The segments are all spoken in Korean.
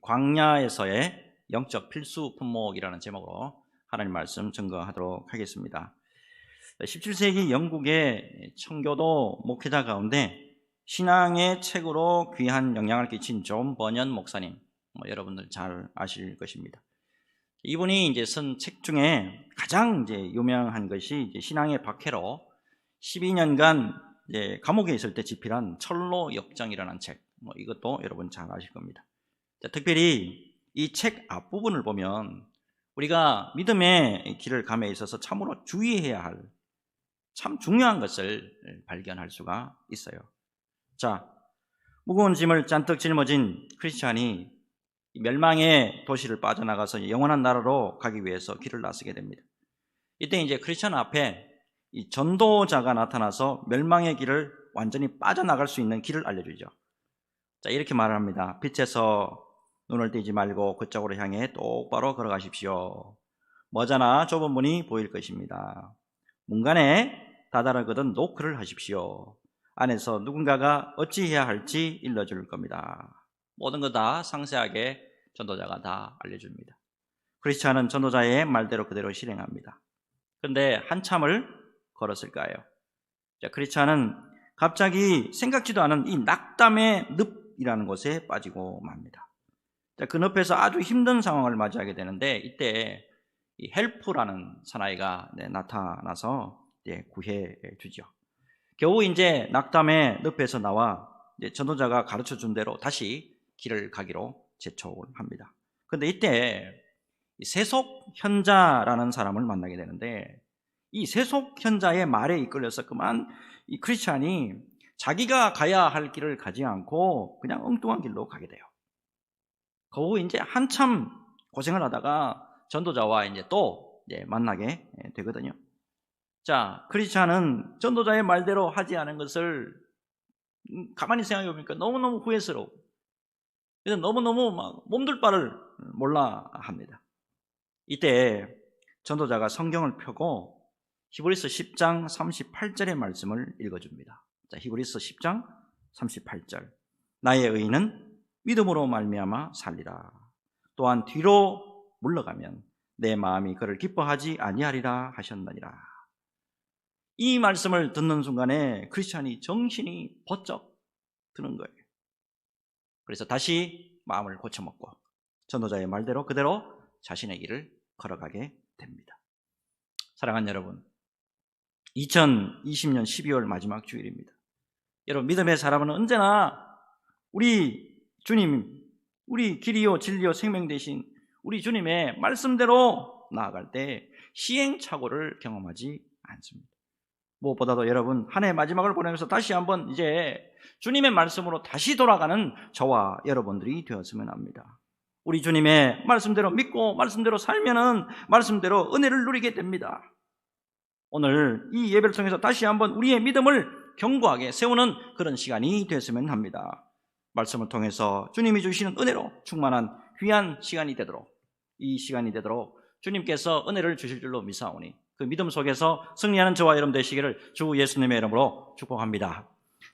광야에서의 영적 필수 품목이라는 제목으로 하나님 말씀 증거하도록 하겠습니다. 17세기 영국의 청교도 목회자 가운데 신앙의 책으로 귀한 영향을 끼친 존 버년 목사님, 뭐 여러분들 잘 아실 것입니다. 이분이 이제 쓴 책 중에 가장 이제 유명한 것이 이제 신앙의 박해로 12년간 이제 감옥에 있을 때 집필한 철로 역정이라는 책, 뭐 이것도 여러분 잘 아실 겁니다. 자, 특별히 이 책 앞부분을 보면 우리가 믿음의 길을 감에 있어서 참으로 주의해야 할 참 중요한 것을 발견할 수가 있어요. 자, 무거운 짐을 잔뜩 짊어진 크리스찬이 멸망의 도시를 빠져나가서 영원한 나라로 가기 위해서 길을 나서게 됩니다. 이때 이제 크리스찬 앞에 이 전도자가 나타나서 멸망의 길을 완전히 빠져나갈 수 있는 길을 알려주죠. 자, 이렇게 말을 합니다. 빛에서 눈을 떼지 말고 그쪽으로 향해 똑바로 걸어가십시오. 머자나 좁은 문이 보일 것입니다. 문간에 다다르거든 노크를 하십시오. 안에서 누군가가 어찌해야 할지 일러줄 겁니다. 모든 거 다 상세하게 전도자가 다 알려줍니다. 크리스찬은 전도자의 말대로 그대로 실행합니다. 그런데 한참을 걸었을까요? 자, 크리스찬은 갑자기 생각지도 않은 이 낙담의 늪이라는 곳에 빠지고 맙니다. 늪에서 아주 힘든 상황을 맞이하게 되는데 이때 이 헬프라는 사나이가 네, 나타나서 네, 구해 주죠. 겨우 이제 낙담의 늪에서 나와 전도자가 가르쳐 준 대로 다시 길을 가기로 제촉을 합니다. 그런데 이때 세속 현자라는 사람을 만나게 되는데 이 세속 현자의 말에 이끌려서 그만 이 크리스찬이 자기가 가야 할 길을 가지 않고 그냥 엉뚱한 길로 가게 돼요. 그 이제 한참 고생을 하다가 전도자와 이제 또 이제 만나게 되거든요. 자, 크리스찬은 전도자의 말대로 하지 않은 것을 가만히 생각해 보니까 너무너무 후회스러워. 그래서 너무너무 막 몸둘 바를 몰라 합니다. 이때 전도자가 성경을 펴고 히브리서 10장 38절의 말씀을 읽어줍니다. 자, 히브리서 10장 38절. 나의 의는 믿음으로 말미암아 살리라. 또한 뒤로 물러가면 내 마음이 그를 기뻐하지 아니하리라 하셨느니라. 이 말씀을 듣는 순간에 크리스찬이 정신이 번쩍 드는 거예요. 그래서 다시 마음을 고쳐먹고 전도자의 말대로 그대로 자신의 길을 걸어가게 됩니다. 사랑하는 여러분, 2020년 12월 마지막 주일입니다. 여러분, 믿음의 사람은 언제나 우리 주님, 우리 길이요, 진리요, 생명 대신 우리 주님의 말씀대로 나아갈 때 시행착오를 경험하지 않습니다. 무엇보다도 여러분, 한 해 마지막을 보내면서 다시 한번 이제 주님의 말씀으로 다시 돌아가는 저와 여러분들이 되었으면 합니다. 우리 주님의 말씀대로 믿고 말씀대로 살면은 말씀대로 은혜를 누리게 됩니다. 오늘 이 예배를 통해서 다시 한번 우리의 믿음을 견고하게 세우는 그런 시간이 됐으면 합니다. 말씀을 통해서 주님이 주시는 은혜로 충만한 귀한 시간이 되도록 이 시간이 되도록 주님께서 은혜를 주실 줄로 믿사오니 그 믿음 속에서 승리하는 저와 여러분 되시기를 주 예수님의 이름으로 축복합니다.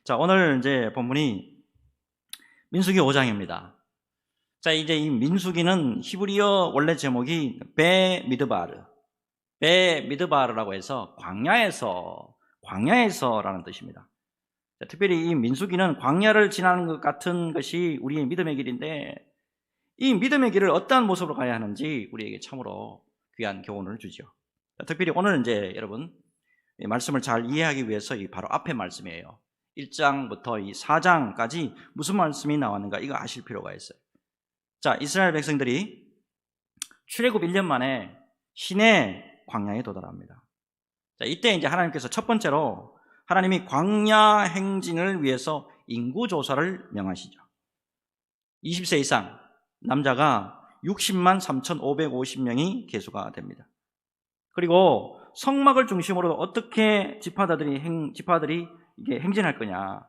자, 오늘 이제 본문이 민수기 5장입니다. 자, 이제 이 민수기는 히브리어 원래 제목이 베 미드바르, 베 미드바르라고 해서 광야에서, 광야에서라는 뜻입니다. 자, 특별히 이 민수기는 광야를 지나는 것 같은 것이 우리의 믿음의 길인데 이 믿음의 길을 어떠한 모습으로 가야 하는지 우리에게 참으로 귀한 교훈을 주죠. 자, 특별히 오늘 이제 여러분 말씀을 잘 이해하기 위해서 이 바로 앞에 말씀이에요. 1장부터 이 4장까지 무슨 말씀이 나왔는가 이거 아실 필요가 있어요. 자, 이스라엘 백성들이 출애굽 1년 만에 신의 광야에 도달합니다. 자, 이때 이제 하나님께서 첫 번째로 하나님이 광야 행진을 위해서 인구 조사를 명하시죠. 20세 이상 남자가 60만 3,550명이 개수가 됩니다. 그리고 성막을 중심으로 어떻게 지파들이 행, 지파들이 이게 행진할 거냐.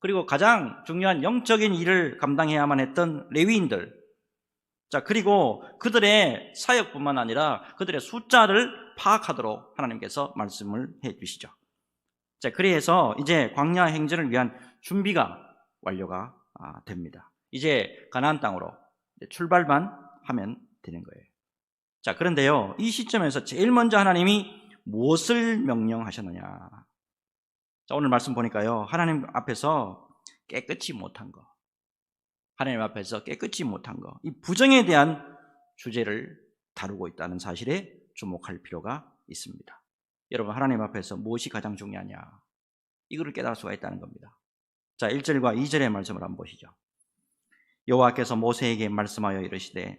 그리고 가장 중요한 영적인 일을 감당해야만 했던 레위인들. 자, 그리고 그들의 사역뿐만 아니라 그들의 숫자를 파악하도록 하나님께서 말씀을 해 주시죠. 자, 그래서 이제 광야 행진을 위한 준비가 완료가 아, 됩니다. 이제 가나안 땅으로 출발만 하면 되는 거예요. 자, 그런데요, 이 시점에서 제일 먼저 하나님이 무엇을 명령하셨느냐? 자, 오늘 말씀 보니까요, 하나님 앞에서 깨끗이 못한 거, 하나님 앞에서 깨끗이 못한 거, 이 부정에 대한 주제를 다루고 있다는 사실에 주목할 필요가 있습니다. 여러분, 하나님 앞에서 무엇이 가장 중요하냐? 이거를 깨달을 수가 있다는 겁니다. 자, 1절과 2절의 말씀을 한번 보시죠. 여호와께서 모세에게 말씀하여 이르시되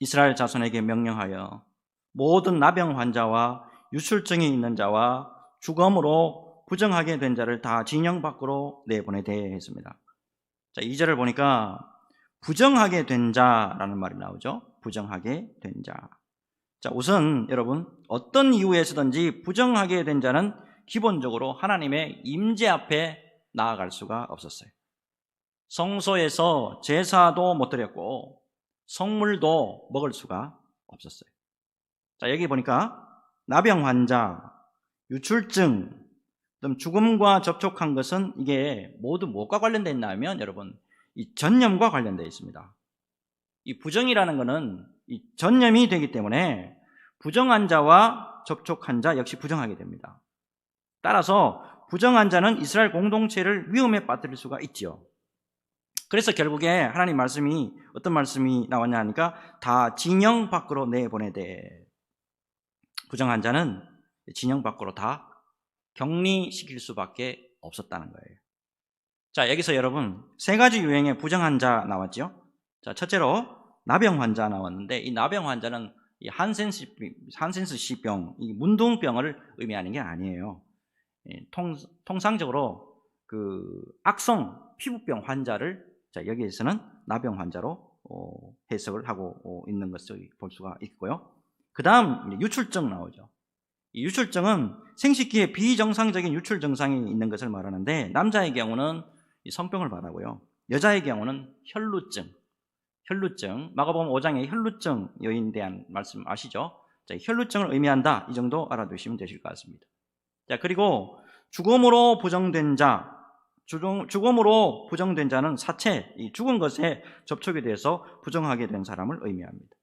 이스라엘 자손에게 명령하여 모든 나병 환자와 유출증이 있는 자와 주검으로 부정하게 된 자를 다 진영 밖으로 내보내되 했습니다. 자, 2절을 보니까 부정하게 된 자라는 말이 나오죠. 부정하게 된 자. 자, 우선 여러분 어떤 이유에서든지 부정하게 된 자는 기본적으로 하나님의 임재 앞에 나아갈 수가 없었어요. 성소에서 제사도 못 드렸고 성물도 먹을 수가 없었어요. 자, 여기 보니까 나병 환자, 유출증, 등 죽음과 접촉한 것은 이게 모두 무엇과 관련되어 있나 하면 여러분 이 전염과 관련되어 있습니다. 이 부정이라는 것은 이 전염이 되기 때문에 부정한 자와 접촉한 자 역시 부정하게 됩니다. 따라서 부정한 자는 이스라엘 공동체를 위험에 빠뜨릴 수가 있지요. 그래서 결국에 하나님 말씀이 어떤 말씀이 나왔냐 하니까 다 진영 밖으로 내보내되 부정한 자는 진영 밖으로 다 격리시킬 수밖에 없었다는 거예요. 자, 여기서 여러분 세 가지 유행의 부정한 자 나왔죠? 자, 첫째로 나병 환자 나왔는데 이 나병 환자는 이 한센스 한센스 C병, 이 문둥병을 의미하는 게 아니에요. 통, 통상적으로 그 악성 피부병 환자를 자, 여기에서는 나병 환자로 어, 해석을 하고 어, 있는 것을 볼 수가 있고요. 그 다음 유출증 나오죠. 이 유출증은 생식기에 비정상적인 유출 증상이 있는 것을 말하는데 남자의 경우는 성병을 말하고요. 여자의 경우는 혈루증, 혈루증, 마가복음 5장에 혈루증 여인에 대한 말씀 아시죠? 자, 혈루증을 의미한다. 이 정도 알아두시면 되실 것 같습니다. 자, 그리고 죽음으로 부정된 자, 죽음 으로 부정된 자는 사체, 죽은 것에 접촉에 대해서 부정하게 된 사람을 의미합니다.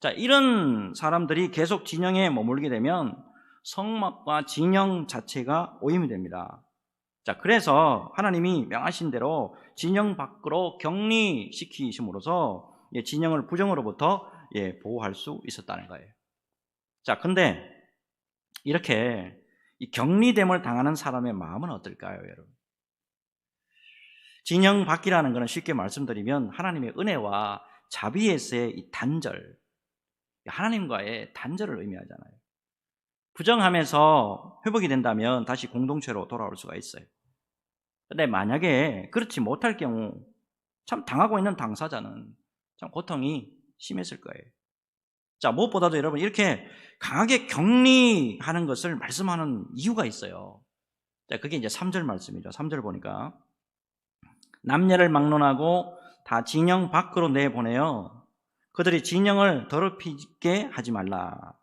자, 이런 사람들이 계속 진영에 머물게 되면 성막과 진영 자체가 오염이 됩니다. 자, 그래서 하나님이 명하신 대로 진영 밖으로 격리시키심으로써 진영을 부정으로부터 예, 보호할 수 있었다는 거예요. 자, 근데 이렇게 격리됨을 당하는 사람의 마음은 어떨까요, 여러분? 진영 밖이라는 것은 쉽게 말씀드리면 하나님의 은혜와 자비에서의 이 단절, 하나님과의 단절을 의미하잖아요. 부정하면서 회복이 된다면 다시 공동체로 돌아올 수가 있어요. 근데 만약에 그렇지 못할 경우 참 당하고 있는 당사자는 참 고통이 심했을 거예요. 자, 무엇보다도 여러분 이렇게 강하게 격리하는 것을 말씀하는 이유가 있어요. 자, 그게 이제 3절 말씀이죠. 3절 보니까 남녀를 막론하고 다 진영 밖으로 내보내요. 그들이 진영을 더럽히게 하지 말라.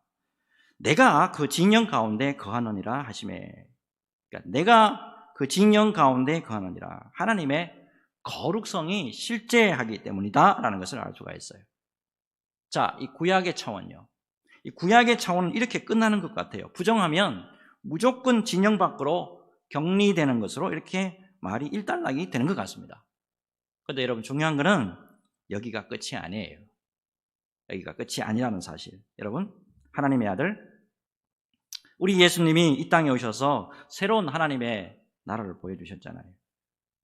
내가 그 진영 가운데 거하느니라 하심에. 그러니까 내가 그 진영 가운데 거하느니라. 하나님의 거룩성이 실제하기 때문이다. 라는 것을 알 수가 있어요. 자, 이 구약의 차원요. 이 구약의 차원은 이렇게 끝나는 것 같아요. 부정하면 무조건 진영 밖으로 격리되는 것으로 이렇게 말이 일단락이 되는 것 같습니다. 그런데 여러분 중요한 것은 여기가 끝이 아니에요. 여기가 끝이 아니라는 사실. 여러분, 하나님의 아들, 우리 예수님이 이 땅에 오셔서 새로운 하나님의 나라를 보여주셨잖아요.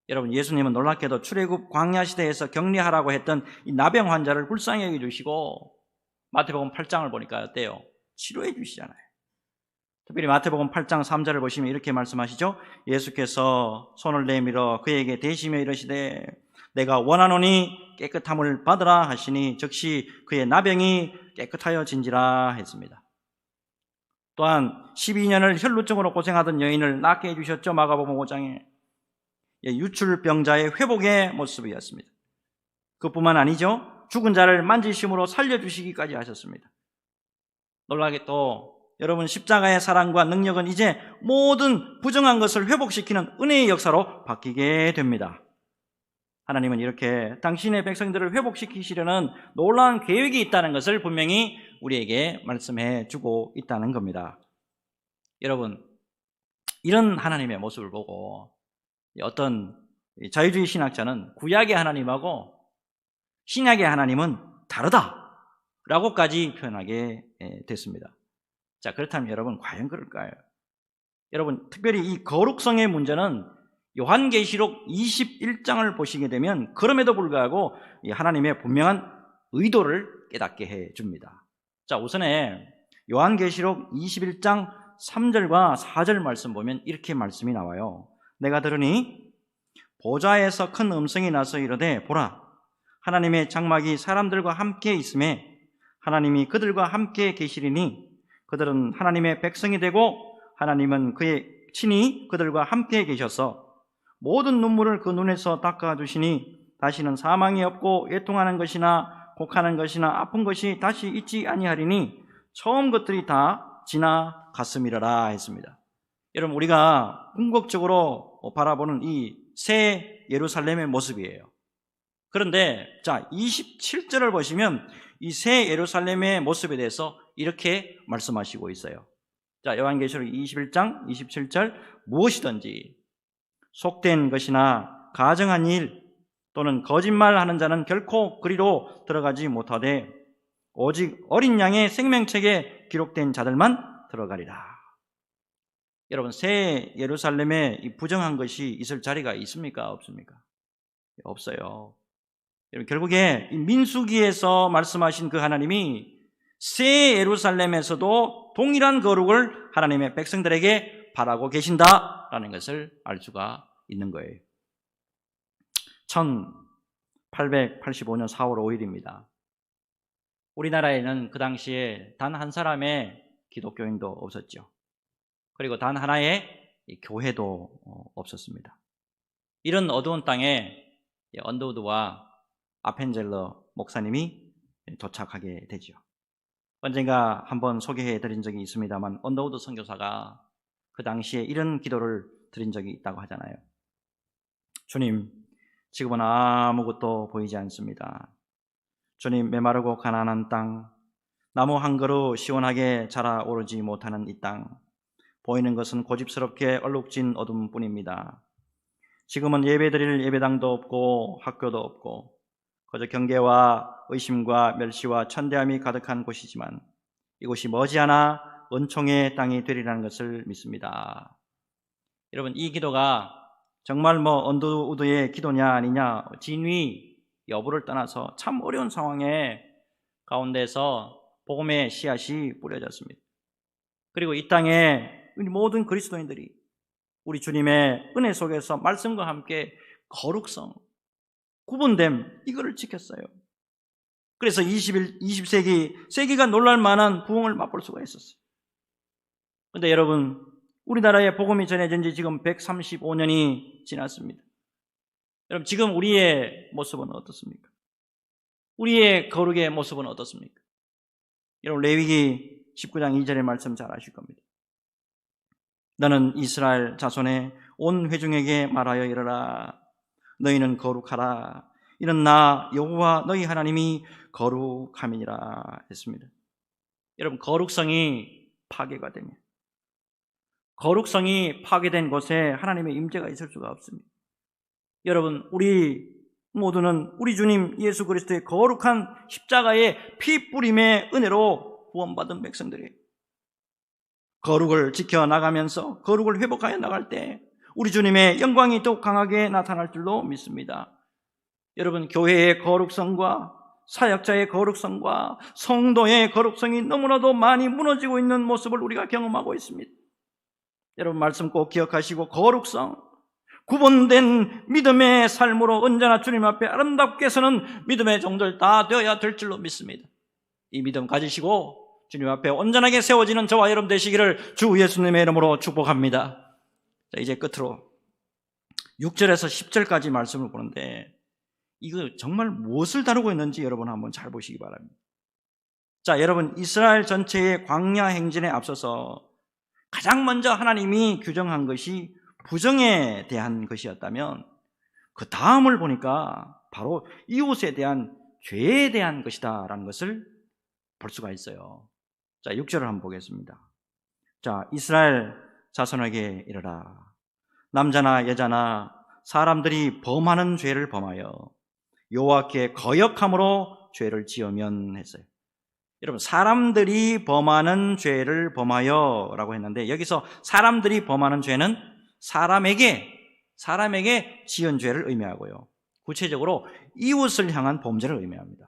여러분, 예수님은 놀랍게도 출애굽 광야 시대에서 격리하라고 했던 이 나병 환자를 불쌍히 여겨 주시고 마태복음 8장을 보니까 어때요? 치료해 주시잖아요. 특별히 마태복음 8장 3절을 보시면 이렇게 말씀하시죠. 예수께서 손을 내밀어 그에게 대시며 이르시되 내가 원하노니 깨끗함을 받으라 하시니 즉시 그의 나병이 깨끗하여진지라 했습니다. 또한 12년을 혈루증으로 고생하던 여인을 낫게 해주셨죠. 마가복음 5장에 예, 유출병자의 회복의 모습이었습니다. 그뿐만 아니죠. 죽은 자를 만지심으로 살려주시기까지 하셨습니다. 놀라게 또 여러분 십자가의 사랑과 능력은 이제 모든 부정한 것을 회복시키는 은혜의 역사로 바뀌게 됩니다. 하나님은 이렇게 당신의 백성들을 회복시키시려는 놀라운 계획이 있다는 것을 분명히 우리에게 말씀해 주고 있다는 겁니다. 여러분, 이런 하나님의 모습을 보고 어떤 자유주의 신학자는 구약의 하나님하고 신약의 하나님은 다르다 라고까지 표현하게 됐습니다. 자, 그렇다면 여러분, 과연 그럴까요? 여러분, 특별히 이 거룩성의 문제는 요한계시록 21장을 보시게 되면 그럼에도 불구하고 하나님의 분명한 의도를 깨닫게 해 줍니다. 자, 우선에 요한계시록 21장 3절과 4절 말씀 보면 이렇게 말씀이 나와요. 내가 들으니 보좌에서 큰 음성이 나서 이르되 보라 하나님의 장막이 사람들과 함께 있음에 하나님이 그들과 함께 계시리니 그들은 하나님의 백성이 되고 하나님은 그의 친히 그들과 함께 계셔서 모든 눈물을 그 눈에서 닦아 주시니 다시는 사망이 없고 애통하는 것이나 곡하는 것이나 아픈 것이 다시 있지 아니하리니 처음 것들이 다 지나갔음이라라 했습니다. 여러분 우리가 궁극적으로 바라보는 이 새 예루살렘의 모습이에요. 그런데 자 27절을 보시면 이 새 예루살렘의 모습에 대해서 이렇게 말씀하시고 있어요. 자 요한계시록 21장 27절 무엇이든지 속된 것이나 가정한 일 또는 거짓말하는 자는 결코 그리로 들어가지 못하되 오직 어린 양의 생명책에 기록된 자들만 들어가리라. 여러분 새 예루살렘에 부정한 것이 있을 자리가 있습니까? 없습니까? 없어요. 여러분 결국에 민수기에서 말씀하신 그 하나님이 새 예루살렘에서도 동일한 거룩을 하나님의 백성들에게 바라고 계신다 라는 것을 알 수가 있는 거예요. 1885년 4월 5일입니다. 우리나라에는 그 당시에 단 한 사람의 기독교인도 없었죠. 그리고 단 하나의 교회도 어, 없었습니다. 이런 어두운 땅에 언더우드와 아펜젤러 목사님이 도착하게 되죠. 언젠가 한번 소개해 드린 적이 있습니다만 언더우드 선교사가 그 당시에 이런 기도를 드린 적이 있다고 하잖아요. 주님, 지금은 아무것도 보이지 않습니다. 주님, 메마르고 가난한 땅, 나무 한 그루 시원하게 자라 오르지 못하는 이 땅, 보이는 것은 고집스럽게 얼룩진 어둠 뿐입니다. 지금은 예배드릴 예배당도 없고 학교도 없고 그저 경계와 의심과 멸시와 천대함이 가득한 곳이지만 이곳이 머지않아 은총의 땅이 되리라는 것을 믿습니다. 여러분 이 기도가 정말 뭐 언더우드의 기도냐 아니냐 진위 여부를 떠나서 참 어려운 상황에 가운데서 복음의 씨앗이 뿌려졌습니다. 그리고 이 땅에 모든 그리스도인들이 우리 주님의 은혜 속에서 말씀과 함께 거룩성, 구분됨, 이거를 지켰어요. 그래서 21, 20세기, 세계가 놀랄 만한 부흥을 맛볼 수가 있었어요. 근데 여러분, 우리나라에 복음이 전해진 지 지금 135년이 지났습니다. 여러분, 지금 우리의 모습은 어떻습니까? 우리의 거룩의 모습은 어떻습니까? 여러분, 레위기 19장 2절의 말씀 잘 아실 겁니다. 너는 이스라엘 자손의 온 회중에게 말하여 이르라 너희는 거룩하라 이는 나 여호와 너희 하나님이 거룩함이니라 했습니다. 여러분 거룩성이 파괴가 되면 거룩성이 파괴된 곳에 하나님의 임재가 있을 수가 없습니다. 여러분 우리 모두는 우리 주님 예수 그리스도의 거룩한 십자가의 피 뿌림의 은혜로 구원받은 백성들이에요. 거룩을 지켜 나가면서 거룩을 회복하여 나갈 때 우리 주님의 영광이 더욱 강하게 나타날 줄로 믿습니다. 여러분, 교회의 거룩성과 사역자의 거룩성과 성도의 거룩성이 너무나도 많이 무너지고 있는 모습을 우리가 경험하고 있습니다. 여러분, 말씀 꼭 기억하시고, 거룩성, 구분된 믿음의 삶으로 언제나 주님 앞에 아름답게 서는 믿음의 종들 다 되어야 될 줄로 믿습니다. 이 믿음 가지시고 주님 앞에 온전하게 세워지는 저와 여러분 되시기를 주 예수님의 이름으로 축복합니다. 자, 이제 끝으로 6절에서 10절까지 말씀을 보는데 이거 정말 무엇을 다루고 있는지 여러분 한번 잘 보시기 바랍니다. 자, 여러분 이스라엘 전체의 광야 행진에 앞서서 가장 먼저 하나님이 규정한 것이 부정에 대한 것이었다면 그 다음을 보니까 바로 이웃에 대한 죄에 대한 것이다라는 것을 볼 수가 있어요. 자, 6절을 한번 보겠습니다. 자, 이스라엘 자손에게 이르라. 남자나 여자나 사람들이 범하는 죄를 범하여 여호와께 거역함으로 죄를 지으면 했어요. 여러분, 사람들이 범하는 죄를 범하여라고 했는데 여기서 사람들이 범하는 죄는 사람에게 사람에게 지은 죄를 의미하고요. 구체적으로 이웃을 향한 범죄를 의미합니다.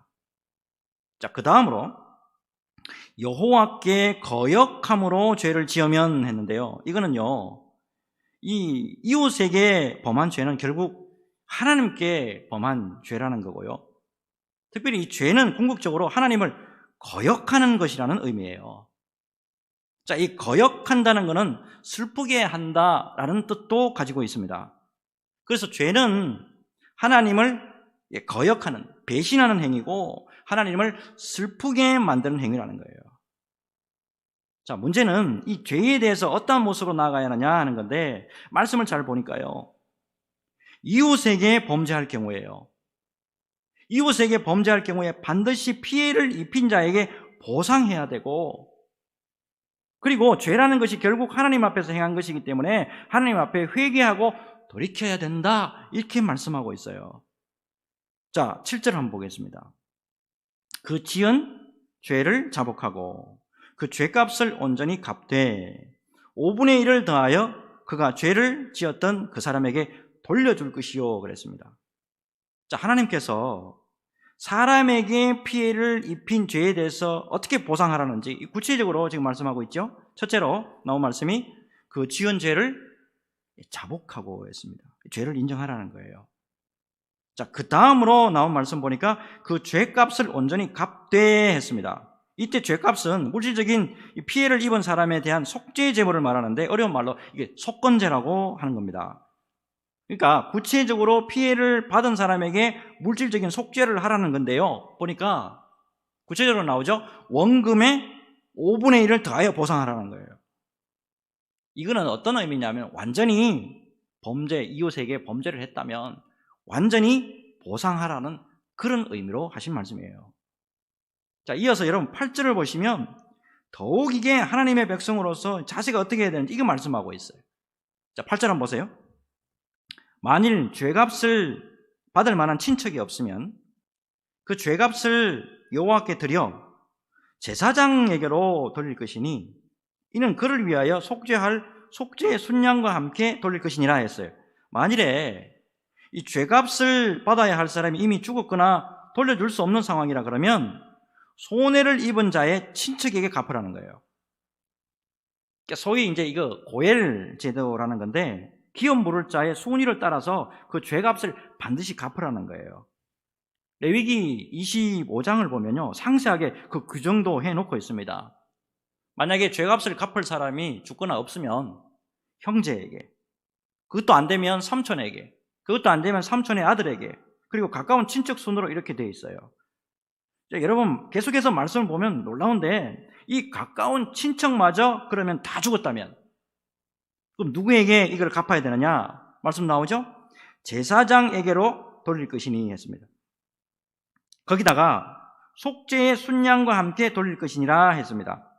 자, 그 다음으로 여호와께 거역함으로 죄를 지으면 했는데요. 이거는요. 이 이웃에게 범한 죄는 결국 하나님께 범한 죄라는 거고요. 특별히 이 죄는 궁극적으로 하나님을 거역하는 것이라는 의미예요. 자, 이 거역한다는 것은 슬프게 한다라는 뜻도 가지고 있습니다. 그래서 죄는 하나님을 거역하는, 배신하는 행위고 하나님을 슬프게 만드는 행위라는 거예요. 자, 문제는 이 죄에 대해서 어떤 모습으로 나아가야 하느냐 하는 건데, 말씀을 잘 보니까요. 이웃에게 범죄할 경우에요. 이웃에게 범죄할 경우에 반드시 피해를 입힌 자에게 보상해야 되고, 그리고 죄라는 것이 결국 하나님 앞에서 행한 것이기 때문에 하나님 앞에 회개하고 돌이켜야 된다. 이렇게 말씀하고 있어요. 자, 7절 한번 보겠습니다. 그 지은 죄를 자복하고 그 죄값을 온전히 갚되 5분의 1을 더하여 그가 죄를 지었던 그 사람에게 돌려줄 것이요 그랬습니다. 자, 하나님께서 사람에게 피해를 입힌 죄에 대해서 어떻게 보상하라는지 구체적으로 지금 말씀하고 있죠. 첫째로 나온 말씀이 그 지은 죄를 자복하고 했습니다. 죄를 인정하라는 거예요. 자, 그 다음으로 나온 말씀 보니까 그 죄값을 온전히 갚되 했습니다. 이때 죄값은 물질적인 피해를 입은 사람에 대한 속죄 제물을 말하는데 어려운 말로 이게 속건제라고 하는 겁니다. 그러니까 구체적으로 피해를 받은 사람에게 물질적인 속죄를 하라는 건데요. 보니까 구체적으로 나오죠. 원금의 5분의 1을 더하여 보상하라는 거예요. 이거는 어떤 의미냐면 완전히 범죄, 이웃에게 범죄를 했다면 완전히 보상하라는 그런 의미로 하신 말씀이에요. 자, 이어서 여러분 8절을 보시면 더욱 이게 하나님의 백성으로서 자세가 어떻게 해야 되는지 이거 말씀하고 있어요. 자, 8절 한번 보세요. 만일 죄값을 받을 만한 친척이 없으면 그 죄값을 여호와께 드려 제사장에게로 돌릴 것이니 이는 그를 위하여 속죄할 속죄의 순양과 함께 돌릴 것이니라 했어요. 만일에 이 죄값을 받아야 할 사람이 이미 죽었거나 돌려줄 수 없는 상황이라 그러면 손해를 입은 자의 친척에게 갚으라는 거예요. 그러니까 소위 이제 이거 고엘 제도라는 건데 기업 물을 자의 순위를 따라서 그 죄값을 반드시 갚으라는 거예요. 레위기 25장을 보면요 상세하게 그 규정도 해놓고 있습니다. 만약에 죄값을 갚을 사람이 죽거나 없으면 형제에게, 그것도 안 되면 삼촌에게, 그것도 안 되면 삼촌의 아들에게, 그리고 가까운 친척 순으로 이렇게 되어 있어요. 자, 여러분, 계속해서 말씀을 보면 놀라운데, 이 가까운 친척마저 그러면 다 죽었다면, 그럼 누구에게 이걸 갚아야 되느냐? 말씀 나오죠? 제사장에게로 돌릴 것이니 했습니다. 거기다가 속죄의 순양과 함께 돌릴 것이니라 했습니다.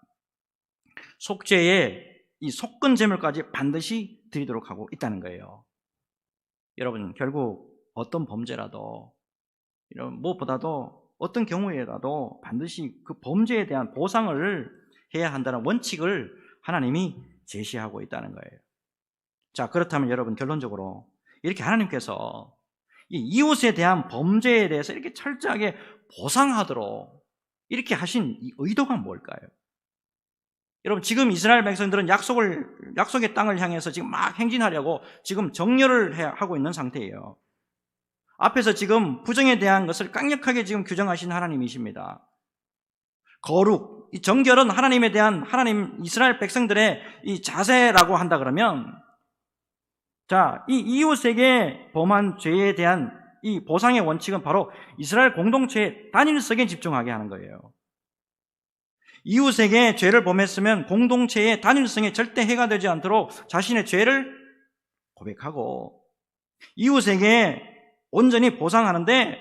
속죄에 이 속건 제물까지 반드시 드리도록 하고 있다는 거예요. 여러분 결국 어떤 범죄라도 이런 무엇보다도 어떤 경우에라도 반드시 그 범죄에 대한 보상을 해야 한다는 원칙을 하나님이 제시하고 있다는 거예요. 자, 그렇다면 여러분 결론적으로 이렇게 하나님께서 이 이웃에 대한 범죄에 대해서 이렇게 철저하게 보상하도록 이렇게 하신 이 의도가 뭘까요? 여러분 지금 이스라엘 백성들은 약속을 약속의 땅을 향해서 지금 막 행진하려고 지금 정렬을 하고 있는 상태예요. 앞에서 지금 부정에 대한 것을 강력하게 지금 규정하신 하나님이십니다. 거룩, 이 정결은 하나님에 대한 하나님 이스라엘 백성들의 이 자세라고 한다 그러면 자, 이 이웃에게 범한 죄에 대한 이 보상의 원칙은 바로 이스라엘 공동체의 단일성에 집중하게 하는 거예요. 이웃에게 죄를 범했으면 공동체의 단일성에 절대 해가 되지 않도록 자신의 죄를 고백하고 이웃에게 온전히 보상하는데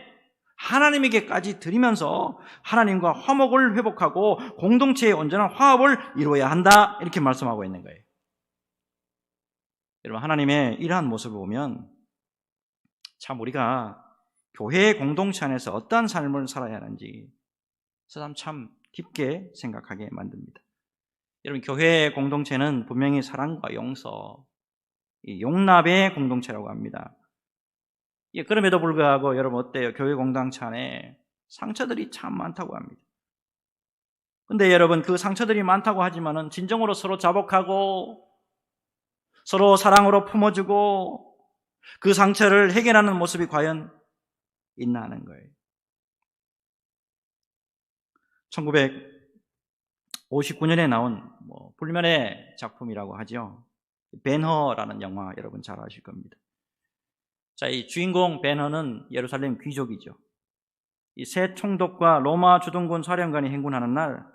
하나님에게까지 드리면서 하나님과 화목을 회복하고 공동체의 온전한 화합을 이루어야 한다. 이렇게 말씀하고 있는 거예요. 여러분, 하나님의 이러한 모습을 보면 참 우리가 교회 공동체 안에서 어떠한 삶을 살아야 하는지 사람 참 깊게 생각하게 만듭니다. 여러분, 교회 공동체는 분명히 사랑과 용서, 이 용납의 공동체라고 합니다. 예, 그럼에도 불구하고 여러분 어때요? 교회 공동체 안에 상처들이 참 많다고 합니다. 근데 여러분 그 상처들이 많다고 하지만은 진정으로 서로 자복하고 서로 사랑으로 품어주고 그 상처를 해결하는 모습이 과연 있나 하는 거예요. 1959년에 나온 뭐 불면의 작품이라고 하죠. 벤허라는 영화 여러분 잘 아실 겁니다. 자, 이 주인공 베너는 예루살렘 귀족이죠. 이 새 총독과 로마 주둔군 사령관이 행군하는 날,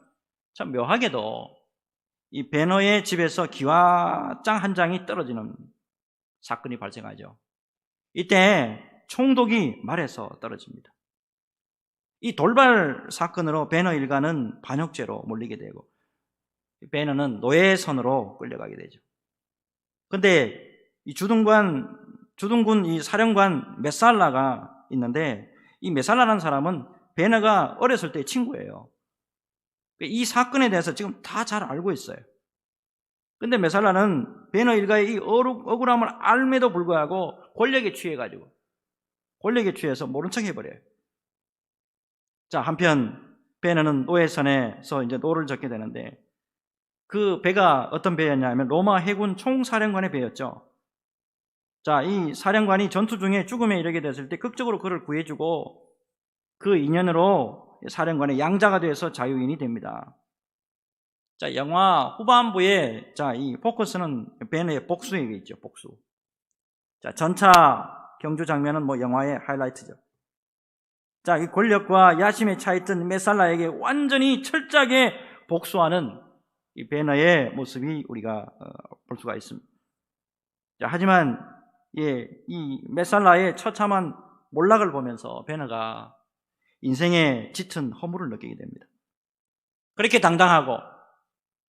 참 묘하게도 이 베너의 집에서 기와장 한 장이 떨어지는 사건이 발생하죠. 이때 총독이 말해서 떨어집니다. 이 돌발 사건으로 베너 일가는 반역죄로 몰리게 되고, 베너는 노예선으로 끌려가게 되죠. 근데 이 주둔관 주둔군 이 사령관 메살라가 있는데 이 메살라라는 사람은 베너가 어렸을 때 친구예요. 이 사건에 대해서 지금 다 잘 알고 있어요. 근데 메살라는 베너 일가의 이 억울함을 알매도 불구하고 권력에 취해가지고 권력에 취해서 모른 척 해버려요. 자 한편 베너는 노예선에서 이제 노를 젓게 되는데 그 배가 어떤 배였냐면 로마 해군 총사령관의 배였죠. 자, 이 사령관이 전투 중에 죽음에 이르게 됐을 때 극적으로 그를 구해주고 그 인연으로 사령관의 양자가 되어서 자유인이 됩니다. 자, 영화 후반부에 자, 이 포커스는 벤의 복수에 있죠, 복수. 자, 전차 경주 장면은 뭐 영화의 하이라이트죠. 자, 이 권력과 야심에 차있던 메살라에게 완전히 철저하게 복수하는 이 베너의 모습이 우리가 어, 볼 수가 있습니다. 자, 하지만 예, 이 메살라의 처참한 몰락을 보면서 베너가 인생의 짙은 허물을 느끼게 됩니다. 그렇게 당당하고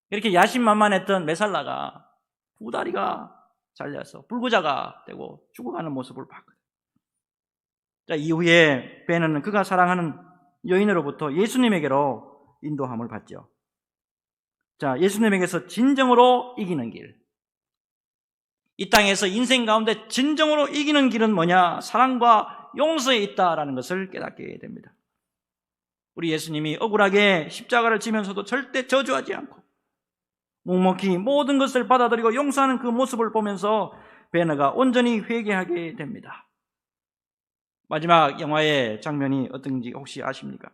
이렇게 야심만만했던 메살라가 두 다리가 잘려서 불구자가 되고 죽어가는 모습을 봤거든요. 자, 이후에 베너는 그가 사랑하는 여인으로부터 예수님에게로 인도함을 받죠. 자, 예수님에게서 진정으로 이기는 길. 이 땅에서 인생 가운데 진정으로 이기는 길은 뭐냐? 사랑과 용서에 있다라는 것을 깨닫게 됩니다. 우리 예수님이 억울하게 십자가를 지면서도 절대 저주하지 않고 묵묵히 모든 것을 받아들이고 용서하는 그 모습을 보면서 베너가 온전히 회개하게 됩니다. 마지막 영화의 장면이 어떤지 혹시 아십니까?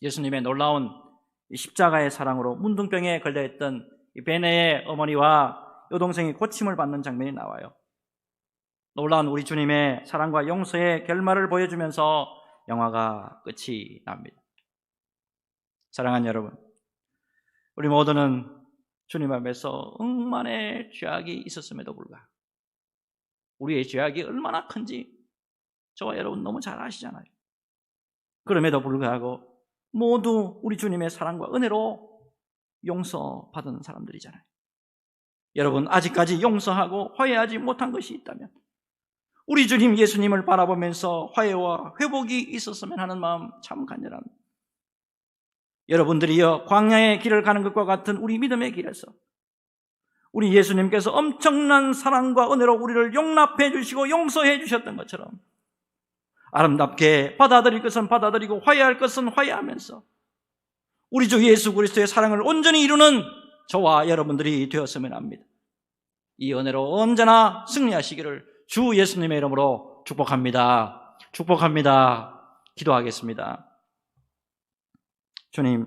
예수님의 놀라운 십자가의 사랑으로 문둥병에 걸려있던 베네의 어머니와 여동생이 고침을 받는 장면이 나와요. 놀라운 우리 주님의 사랑과 용서의 결말을 보여주면서 영화가 끝이 납니다. 사랑하는 여러분, 우리 모두는 주님 앞에서 억만의 죄악이 있었음에도 불구하고 우리의 죄악이 얼마나 큰지 저와 여러분 너무 잘 아시잖아요. 그럼에도 불구하고 모두 우리 주님의 사랑과 은혜로 용서받은 사람들이잖아요. 여러분, 아직까지 용서하고 화해하지 못한 것이 있다면 우리 주님 예수님을 바라보면서 화해와 회복이 있었으면 하는 마음 참 간절합니다. 여러분들이여 광야의 길을 가는 것과 같은 우리 믿음의 길에서 우리 예수님께서 엄청난 사랑과 은혜로 우리를 용납해 주시고 용서해 주셨던 것처럼 아름답게 받아들일 것은 받아들이고 화해할 것은 화해하면서 우리 주 예수 그리스도의 사랑을 온전히 이루는 저와 여러분들이 되었으면 합니다. 이 은혜로 언제나 승리하시기를 주 예수님의 이름으로 축복합니다. 축복합니다. 기도하겠습니다. 주님,